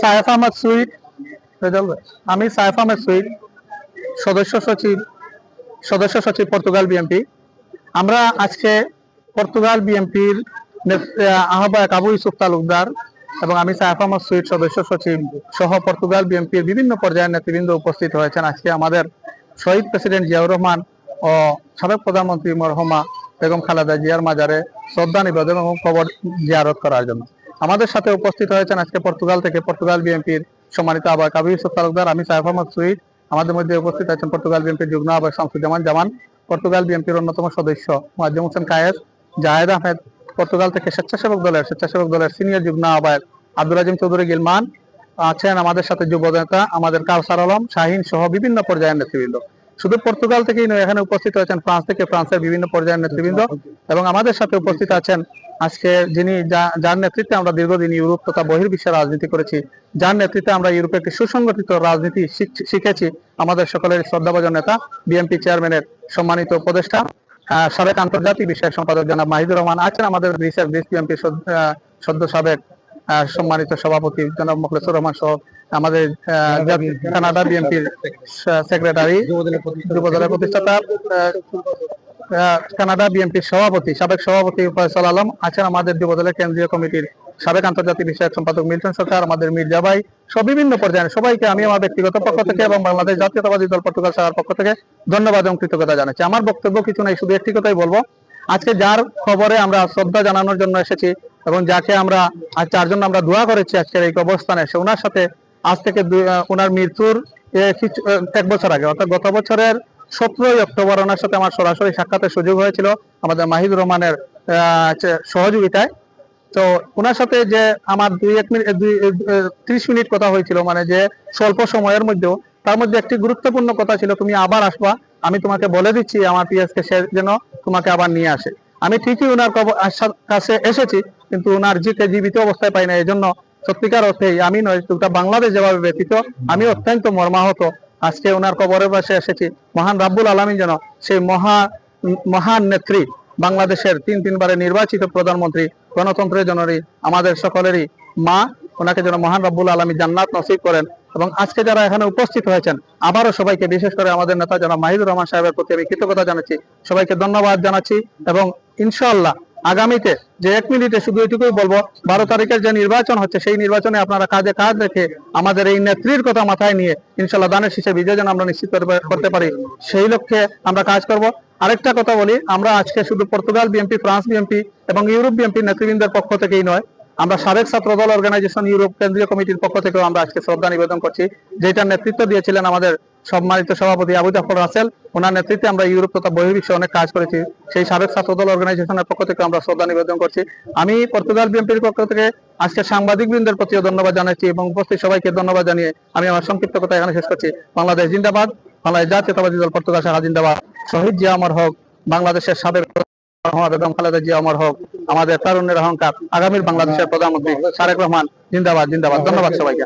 সায়েফ আহমদ আমি সায়েফ আহমদ সদস্য সচিব সদস্য সচিব পর্তুগাল বিএমপি আমরা আজকে পর্তুগাল বিএমপির আহ্বায়ক আবু ইউসুফ তালুকদার এবং আমি সায়েফ আহমদ সদস্য সচিব সহ পর্তুগাল বিএমপির বিভিন্ন পর্যায়ের নেতৃবৃন্দ উপস্থিত হয়েছেন। আজকে আমাদের শহীদ প্রেসিডেন্ট জিয়াউর রহমান ও সাবেক প্রধানমন্ত্রী মরহমা বেগম খালেদা জিয়ার মাজারে শ্রদ্ধা নিবেদন এবং কবর জিয়ারত করার জন্য। আমাদের সাথে উপস্থিত হয়েছেন আজকে পর্তুগাল থেকে পর্তুগাল বিএনপির সম্মানিত আহ্বায়ক আবু ইউসুফ তালুকদার, আমি সাইফ আহমদ সুইদ। আমাদের মধ্যে উপস্থিত আছেন পর্তুগাল বিএনপির যুগ্ম আহ্বায়ক শামসুজ্জামান জামান, পর্তুগাল বিএনপির অন্যতম সদস্য মুয়াজ্জম হোসেন কায়েস, জাহেদ আহমেদ পর্তুগাল থেকে স্বেচ্ছাসেবক দলের স্বেচ্ছাসেবক দলের সিনিয়র যুগ্ম আহ্বায়ক আব্দুল আজিম চৌধুরী গিলমান আছেন আমাদের সাথে যুব নেতা, আমাদের কাউসার আলম, শাহিন সহ বিভিন্ন পর্যায়ের নেতৃবৃন্দ। শুধু পর্তুগাল থেকেই নয়, এখানে উপস্থিত হয়েছেন ফ্রান্স থেকে ফ্রান্সের বিভিন্ন পর্যায়ের নেতৃবৃন্দ এবং আমাদের সাথে উপস্থিত আছেন আজকে যিনি যার নেতৃত্বে আমরা দীর্ঘদিন ইউরোপ তথা বহির্বিশ্বে রাজনীতি করেছি, যার নেতৃত্বে আমরা ইউরোপে একটি সুসংগঠিত রাজনীতি শিখেছি, আমাদের সকলের শ্রদ্ধাভাজন নেতা, বিএনপি চেয়ারম্যানের সম্মানিত উপদেষ্টা সাবেক আন্তর্জাতিক বিষয়ক সম্পাদক জনাব মাহিদুর রহমান আছেন আমাদের গ্রিস বিএনপি সদ্য সাবেক সম্মানিত সভাপতি জনাব মুখলেসুর রহমান সহ আমাদের কানাডা বিএনপির সেক্রেটারি যুবদলের প্রতিষ্ঠাতা। কানাডা বিএনপির সভাপতি সাবেক সভাপতি ফয়সাল আলম আছেন আমাদের যুবদলের কেন্দ্রীয় কমিটির সাবেক আন্তর্জাতিক বিষয়ক সম্পাদক মিল্টন সরকার আমাদের মির্জা ভাই সব বিভিন্ন পর্যায়ে সবাইকে আমি আমার ব্যক্তিগত পক্ষ থেকে এবং বাংলাদেশ জাতীয়তাবাদী দল পর্তুগাল শাখার পক্ষ থেকে ধন্যবাদ এবং কৃতজ্ঞতা জানাচ্ছি। আমার বক্তব্য কিছু নাই শুধু একটি কথাই বলব। আজকে যার খবরে আমরা শ্রদ্ধা জানানোর জন্য এসেছি এবং যাকে আমরা আজ চারজন আমরা দোয়া করেছি আজকের এই অবস্থানে সে ওনার সাথে আজ থেকে ওনার মৃত্যুর এক বছর আগে, অর্থাৎ গত বছরের সতেরোই অক্টোবর ওনার সাথে আমার সরাসরি সাক্ষাতের সুযোগ হয়েছিল আমাদের মাহিদুর রহমানের সহযোগিতায়। তো ওনার সাথে যে আমার দুই, এক মিনিট, দুই ত্রিশ মিনিট কথা হয়েছিল মানে যে স্বল্প সময়ের মধ্যেও, তার মধ্যে একটি গুরুত্বপূর্ণ কথা ছিল, তুমি আবার আসবা, আমি তোমাকে বলে দিচ্ছি আমার পিএস কে সে যেন তোমাকে আবার নিয়ে আসে। আমি ঠিকই ওনার কাছে এসেছি, কিন্তু ওনার জিতে জীবিত অবস্থায় পাই না এই জন্য সত্যিকার অর্থেই আমি নয়, গোটা বাংলাদেশ যেভাবে ব্যতীত, আমি অত্যন্ত মর্মাহত। আজকে ওনার কবরের পাশে এসেছি। মহান রাব্বুল আলমী যেন সেই মহা, মহান নেত্রী, বাংলাদেশের তিন তিনবারের নির্বাচিত প্রধানমন্ত্রী, গণতন্ত্রের জননী, আমাদের সকলেরই মা, ওনাকে যেন মহান রাব্বুল আলমী জান্নাত নসিব করেন। এবং আজকে যারা এখানে উপস্থিত হয়েছেন, আবারও সবাইকে, বিশেষ করে আমাদের নেতা যারা মাহিদুর রহমান সাহেবের প্রতি আমি কৃতজ্ঞতা জানাচ্ছি। সবাইকে ধন্যবাদ জানাচ্ছি এবং ইনশাআল্লাহ আগামীতে যে এক মিনিটে শুধু এটুকুই বলব, বারো তারিখের যে নির্বাচন হচ্ছে, সেই নির্বাচনে আপনারা কাজে কাজ রেখে আমাদের এই নেত্রীর কথা মাথায় নিয়ে ইনশাল্লাহ দানের শীষে বিজয় যেন আমরা নিশ্চিত করতে- পারি, সেই লক্ষ্যে আমরা কাজ করব। আরেকটা কথা বলি, আমরা আজকে শুধু পর্তুগাল বিএনপি, ফ্রান্স বিএনপি এবং ইউরোপ বিএনপি নেতৃবৃন্দের পক্ষ থেকেই নয় আমরা সাবেক ছাত্র দল অর্গানাইজেশন ইউরোপ কেন্দ্রীয় কমিটির পক্ষ থেকেও আমরা আজকে শ্রদ্ধা নিবেদন করছি। যেটার নেতৃত্ব দিয়েছিলেন আমাদের সম্মানিত সভাপতি আবু জাফর রাসেল, ওনার নেতৃত্বে আমরা ইউরোপ তথা বহির্বিশ্বে অনেক কাজ করেছি। সেই সাবেক ছাত্র দল অর্গানাইজেশনের পক্ষ থেকে আমরা শ্রদ্ধা নিবেদন করছি। আমি পর্তুগাল বিএনপির পক্ষ থেকে আজকে সাংবাদিক বৃন্দের প্রতিও ধন্যবাদ জানাচ্ছি এবং উপস্থিত সবাইকে ধন্যবাদ জানিয়ে আমি আমার সংক্ষিপ্ত কথা এখানে শেষ করছি। বাংলাদেশ জিন্দাবাদ, বাংলাদেশ জাতীয়তাবাদী দল পর্তুগাল শাখা জিন্দাবাদ। শহীদ জিয়া অমর হক, বাংলাদেশের সাবেক অমর হক। আমাদের তারুণ্যের অহংকার। আগামীর বাংলাদেশের প্রধানমন্ত্রী সারেক রহমান জিন্দাবাদ জিন্দাবাদ। ধন্যবাদ সবাইকে।